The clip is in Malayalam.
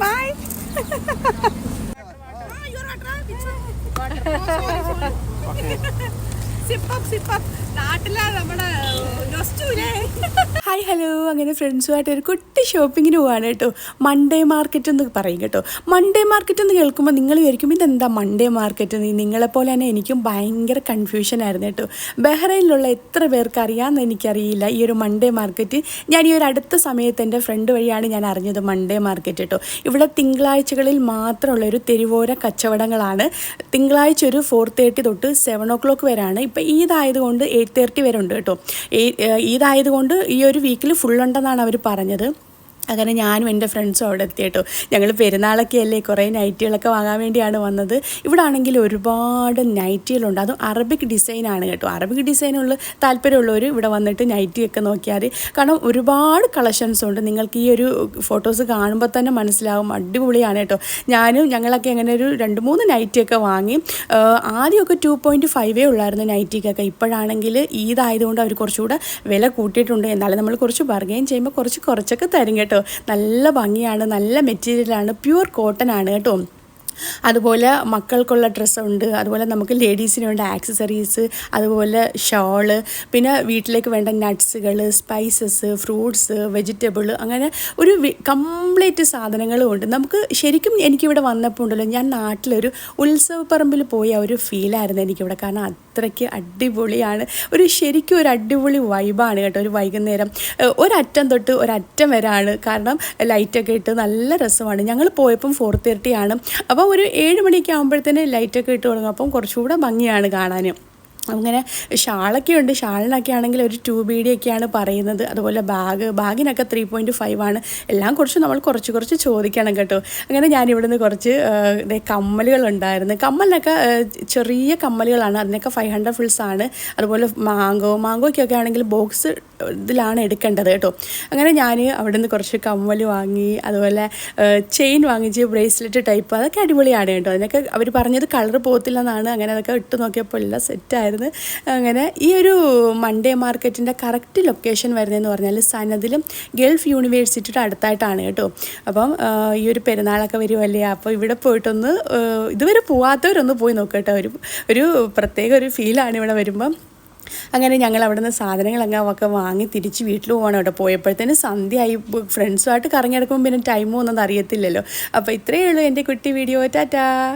ബൈ നാട്ടിലെ നമ്മുടെ ജോസ്റ്റൂലേ ഹായ് ഹലോ. അങ്ങനെ ഫ്രണ്ട്സുമായിട്ട് ഒരു കുട്ടി ഷോപ്പിങ്ങിന് പോവാണ് കേട്ടോ. മൺഡേ മാർക്കറ്റ് എന്ന് പറയും കേട്ടോ. മൺഡേ മാർക്കറ്റ് എന്ന് കേൾക്കുമ്പോൾ നിങ്ങൾ വിചാരിക്കും ഇതെന്താ മൺഡേ മാർക്കറ്റ്? നിങ്ങളെപ്പോലെ തന്നെ എനിക്കും ഭയങ്കര കൺഫ്യൂഷൻ ആയിരുന്നു കേട്ടോ. ബഹ്റൈനിലുള്ള എത്ര പേർക്ക് അറിയാമെന്ന് എനിക്കറിയില്ല ഈ ഒരു മൺഡേ മാർക്കറ്റ്. ഞാൻ ഈ ഒരു അടുത്ത സമയത്ത് എന്റെ ഫ്രണ്ട് വഴിയാണ് ഞാൻ അറിഞ്ഞത് മൺഡേ മാർക്കറ്റ് കേട്ടോ. ഇവിടെ തിങ്കളാഴ്ചകളിൽ മാത്രമുള്ള ഒരു തെരുവോര കച്ചവടങ്ങളാണ്. തിങ്കളാഴ്ച ഒരു ഫോർ തേർട്ടി തൊട്ട് സെവൻ ഓ ക്ലോക്ക് വരെയാണ്. ഇപ്പോൾ ഈദായതുകൊണ്ട് എയ്റ്റ് തേർട്ടി വരെ ഉണ്ട് കേട്ടോ. ഈദായതുകൊണ്ട് ഈ ഒരു വീക്കിൽ ഫുൾ ഉണ്ടെന്നാണ് അവർ പറഞ്ഞത്. അങ്ങനെ ഞാനും എന്റെ ഫ്രണ്ട്സും അവിടെ എത്തി കേട്ടോ ഞങ്ങൾ പെരുന്നാളൊക്കെ അല്ലേ കുറേ നൈറ്റികളൊക്കെ വാങ്ങാൻ വേണ്ടിയാണ് വന്നത്. ഇവിടെ ആണെങ്കിൽ ഒരുപാട് നൈറ്റികളുണ്ട്. അതും അറബിക് ഡിസൈനാണ് കേട്ടോ. അറബിക് ഡിസൈനുള്ള താല്പര്യമുള്ളവർ ഇവിടെ വന്നിട്ട് നൈറ്റിയൊക്കെ നോക്കിയാൽ കാരണം ഒരുപാട് കളക്ഷൻസ് ഉണ്ട്. നിങ്ങൾക്ക് ഈ ഒരു ഫോട്ടോസ് കാണുമ്പോൾ തന്നെ മനസ്സിലാവും. അടിപൊളിയാണ് കേട്ടോ. ഞാനും ഞങ്ങളൊക്കെ അങ്ങനെ ഒരു രണ്ട് മൂന്ന് നൈറ്റിയൊക്കെ വാങ്ങി. ആദ്യമൊക്കെ ടു പോയിന്റ് ഫൈവേ ഉള്ളായിരുന്നു നൈറ്റിക്കൊക്കെ. ഇപ്പോഴാണെങ്കിൽ ഈദായതുകൊണ്ട് അവർ കുറച്ചുകൂടെ വില കൂട്ടിയിട്ടുണ്ട്. എന്നാലും നമ്മൾ കുറച്ച് ബർഗെയിൻ ചെയ്യുമ്പോൾ കുറച്ച് കുറച്ചൊക്കെ തരും കേട്ടോ. നല്ല ഭംഗിയാണ് നല്ല മെറ്റീരിയലാണ് പ്യൂർ കോട്ടൺ ആണ് കേട്ടോ. അതുപോലെ മക്കൾക്കുള്ള ഡ്രസ്സുണ്ട് അതുപോലെ നമുക്ക് ലേഡീസിന് വേണ്ട ആക്സസറീസ് അതുപോലെ ഷോൾ പിന്നെ വീട്ടിലേക്ക് വേണ്ട നട്ട്സുകൾ സ്പൈസസ് ഫ്രൂട്ട്സ് വെജിറ്റബിൾ അങ്ങനെ ഒരു കംപ്ലീറ്റ് സാധനങ്ങളും ഉണ്ട്. നമുക്ക് ശരിക്കും എനിക്കിവിടെ വന്നപ്പോൾ ഉണ്ടല്ലോ ഞാൻ നാട്ടിലൊരു ഉത്സവപ്പറമ്പിൽ പോയ ഒരു ഫീലായിരുന്നു എനിക്കിവിടെ. കാരണം അത്രയ്ക്ക് അടിപൊളിയാണ്. ഒരു ശരിക്കും ഒരു അടിപൊളി വൈബാണ് കേട്ടോ ഒരു വൈകുന്നേരം. ഒരറ്റം തൊട്ട് ഒരറ്റം വരെയാണ്. കാരണം ലൈറ്റൊക്കെ ഇട്ട് നല്ല രസമാണ്. ഞങ്ങൾ പോയപ്പം ഫോർ തേർട്ടി ആണ്. അപ്പോൾ ഒരു ഏഴ് മണിയൊക്കെ ആകുമ്പോഴത്തേന് ലൈറ്റൊക്കെ ഇട്ട് തുടങ്ങും. അപ്പം കുറച്ചുകൂടെ ഭംഗിയാണ് കാണാൻ അങ്ങനെ ഷാളൊക്കെ ഉണ്ട് ഷാളിനൊക്കെ ആണെങ്കിൽ ഒരു ടു ബി ഡി ഒക്കെയാണ് പറയുന്നത്. അതുപോലെ ബാഗ് ബാഗിനൊക്കെ ത്രീ പോയിന്റ് ഫൈവ് ആണ്. എല്ലാം കുറച്ച് നമ്മൾ കുറച്ച് കുറച്ച് ചോദിക്കണം കേട്ടോ. അങ്ങനെ ഞാൻ ഇവിടുന്ന് കുറച്ച് കമ്മലുകൾ ഉണ്ടായിരുന്നു കമ്മലിനൊക്കെ ചെറിയ കമ്മലുകളാണ്. അതിനൊക്കെ ഫൈവ് ഹൺഡ്രഡ് ഫുൾസ് ആണ്. അതുപോലെ മാങ്കോ മാങ്കോയ്ക്കൊക്കെ ആണെങ്കിൽ ബോക്സ് ഇതിലാണ് എടുക്കേണ്ടത് കേട്ടോ. അങ്ങനെ ഞാൻ അവിടെ നിന്ന് കുറച്ച് കമ്മൽ വാങ്ങി അതുപോലെ ചെയിൻ വാങ്ങിച്ച് ബ്രേസ്ലെറ്റ് ടൈപ്പ് അതൊക്കെ അടിപൊളിയാണ് കേട്ടോ. അതിനൊക്കെ അവർ പറഞ്ഞത് കളർ പോകത്തില്ലെന്നാണ്. അങ്ങനെ അതൊക്കെ ഇട്ട് നോക്കിയപ്പോൾ എല്ലാം സെറ്റായിരുന്നു അങ്ങനെ ഈ ഒരു മൺഡേ മാർക്കറ്റിന്റെ കറക്റ്റ് ലൊക്കേഷൻ വരുന്നതെന്ന് പറഞ്ഞാൽ സനദിലും ഗൾഫ് യൂണിവേഴ്സിറ്റിയുടെ അടുത്തായിട്ടാണ് കേട്ടോ. അപ്പം ഈ ഒരു പെരുന്നാളൊക്കെ വരുമല്ലേ അപ്പോൾ ഇവിടെ പോയിട്ടൊന്ന് ഇതുവരെ പോവാത്തവരൊന്ന് പോയി നോക്കട്ടെ ഒരു ഒരു പ്രത്യേക ഒരു ഫീലാണ് ഇവിടെ വരുമ്പം. അങ്ങനെ ഞങ്ങൾ അവിടെ നിന്ന് സാധനങ്ങളങ്ങ് ഒക്കെ വാങ്ങി തിരിച്ച് വീട്ടിൽ പോകണം കേട്ടോ. പോയപ്പോഴത്തേന് സന്ധ്യയായി. ഫ്രണ്ട്സുമായിട്ട് കറങ്ങിയെടുക്കുമ്പോൾ പിന്നെ ടൈം ഒന്നും അറിയത്തില്ലല്ലോ. അപ്പോൾ ഇത്രയേ ഉള്ളൂ എന്റെ കുട്ടി വീഡിയോ ടാറ്റാ.